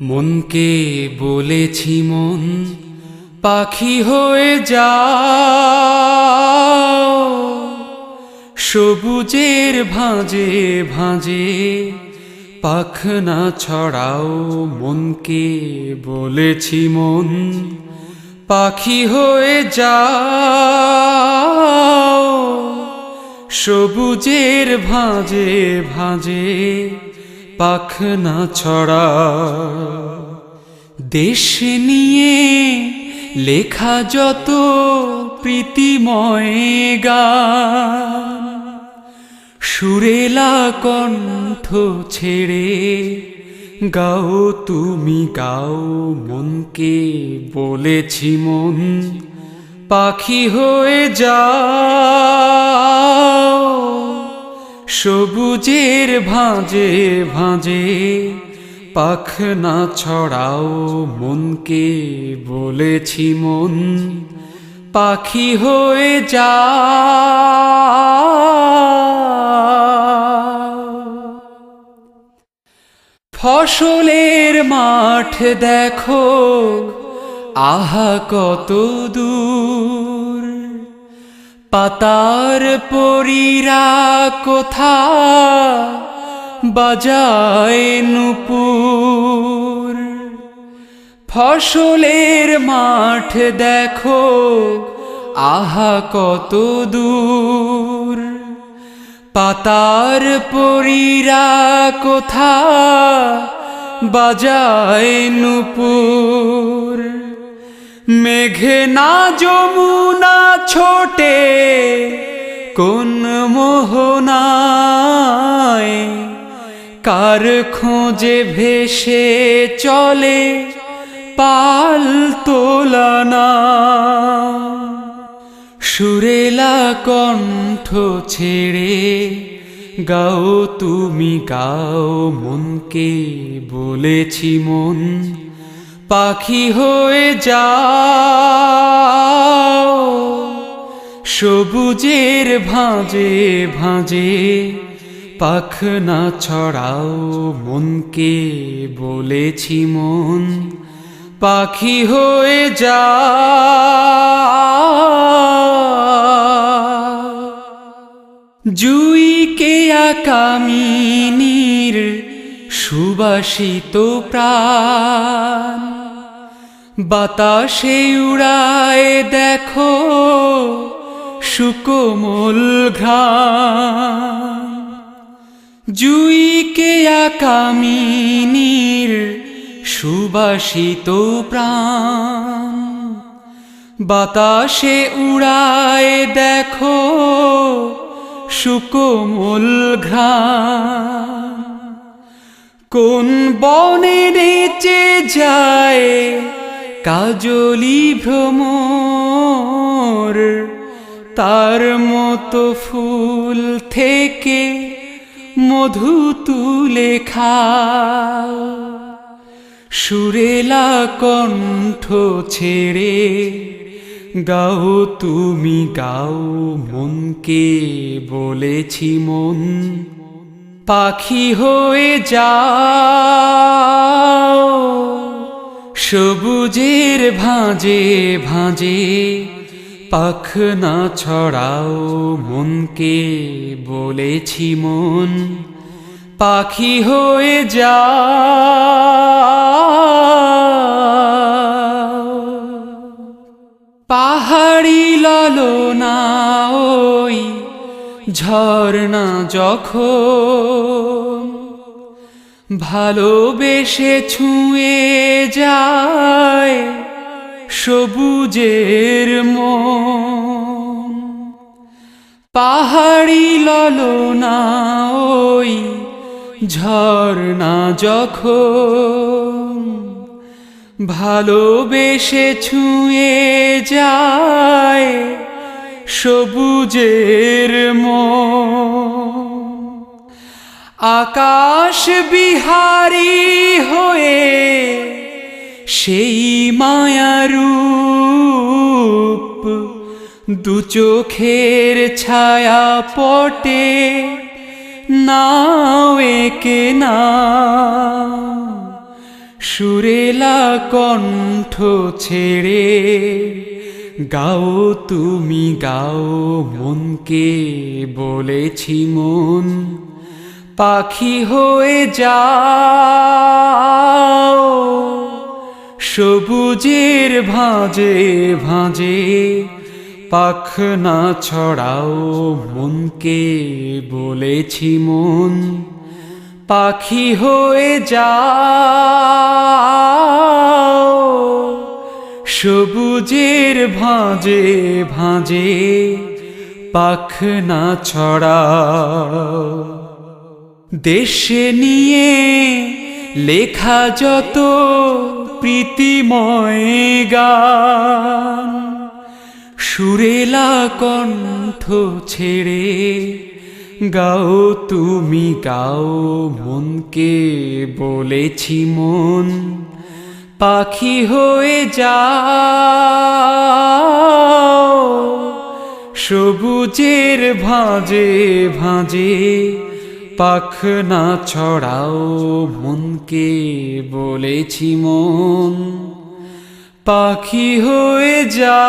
মনকে বলেছি মন, পাখি হয়ে যাও। সবুজের ভাঁজে ভাঁজে পাখনা ছড়াও মনকে বলেছি মন, পাখি হয়ে যাও। সবুজের ভাঁজে ভাঁজে পাখনা ছড়া। দেশ নিয়ে লেখা যত প্রীতিময় গান, সুরেলা কণ্ঠ ছেড়ে গাও তুমি, গাও মনকে বলেছি মন, পাখি হয়ে যাও। সবুজের ভাঁজে ভাঁজে পাখনা ছড়াও মনকে বলেছি মন। পাখি হয়ে যা। ফসলের মাঠ দেখো। আহা, কত দূর পাতার পরীরা কোথা বাজায় নুপুর। ফসলের মাঠ দেখো, আহা কত দূর। পাতার পরীরা কোথা বাজায় নুপুর। মেঘে না যমুনা ছোটে, কোন মোহনায়? কার খোঁজে ভেসে চলে পাল তোলানা সুরেলা কণ্ঠ ছেড়ে গাও তুমি, গাও মনকে, বলেছি মন পাখি হয়ে যাও, সবুজের ভাঁজে ভাঁজে পাখনা ছড়াও মনকে বলেছি মন। পাখি হয়ে যাও। জুইকে আকামিনীর সুবাসিত প্রাণ। বাতাসে উড়ায় দেখো সুকোমল ঘ্রাণ। জুইকে আকামিনীর সুবাসিত প্রাণ। বাতাসে উড়ায় দেখো সুকোমল ঘ্রাণ। কোন বনে নেচে যায় কাজলি ভ্রমর, তার মতো ফুল থেকে মধু তুলে খাও সুরেলা কণ্ঠ ছেড়ে গাও তুমি, গাও মনকে বলেছি মন। পাখি হয়ে যাও। সবুজের ভাঁজে ভাঁজে পাখনা ছড়াও মনকে বলেছি মন। পাখি হয়ে যা পাহাড়ি ললনা ওই ঝর্ণা যখন ভালোবেসে ছুঁয়ে যায় সবুজের মন। পাহাড়ি ললনা ওই ঝর্ণা যখন ভালোবেসে ছুঁয়ে যায় সবুজের মন। আকাশ বিহারী হয়ে সেই মায়ারূপ দু চোখের ছায়া পটে। নাও একে না। সুরেলা কণ্ঠ ছেড়ে গাও তুমি, গাও মনকে, বলেছি মন। পাখি হয়ে যাও, সবুজের ভাঁজে ভাঁজে পাখনা ছড়াও মনকে বলেছি মন। পাখি হয়ে যাও, সবুজের ভাঁজে ভাঁজে পাখনা ছড়াও। দেশে নিয়ে লেখা যত প্রীতিময় গান, সুরেলা কণ্ঠ ছেড়ে গাও তুমি, গাও মনকে বলেছি মন, পাখি হয়ে যাও, সবুজের ভাঁজে ভাঁজে পাখনা ছড়াও মনকে বলেছি মন। পাখি হয়ে যা।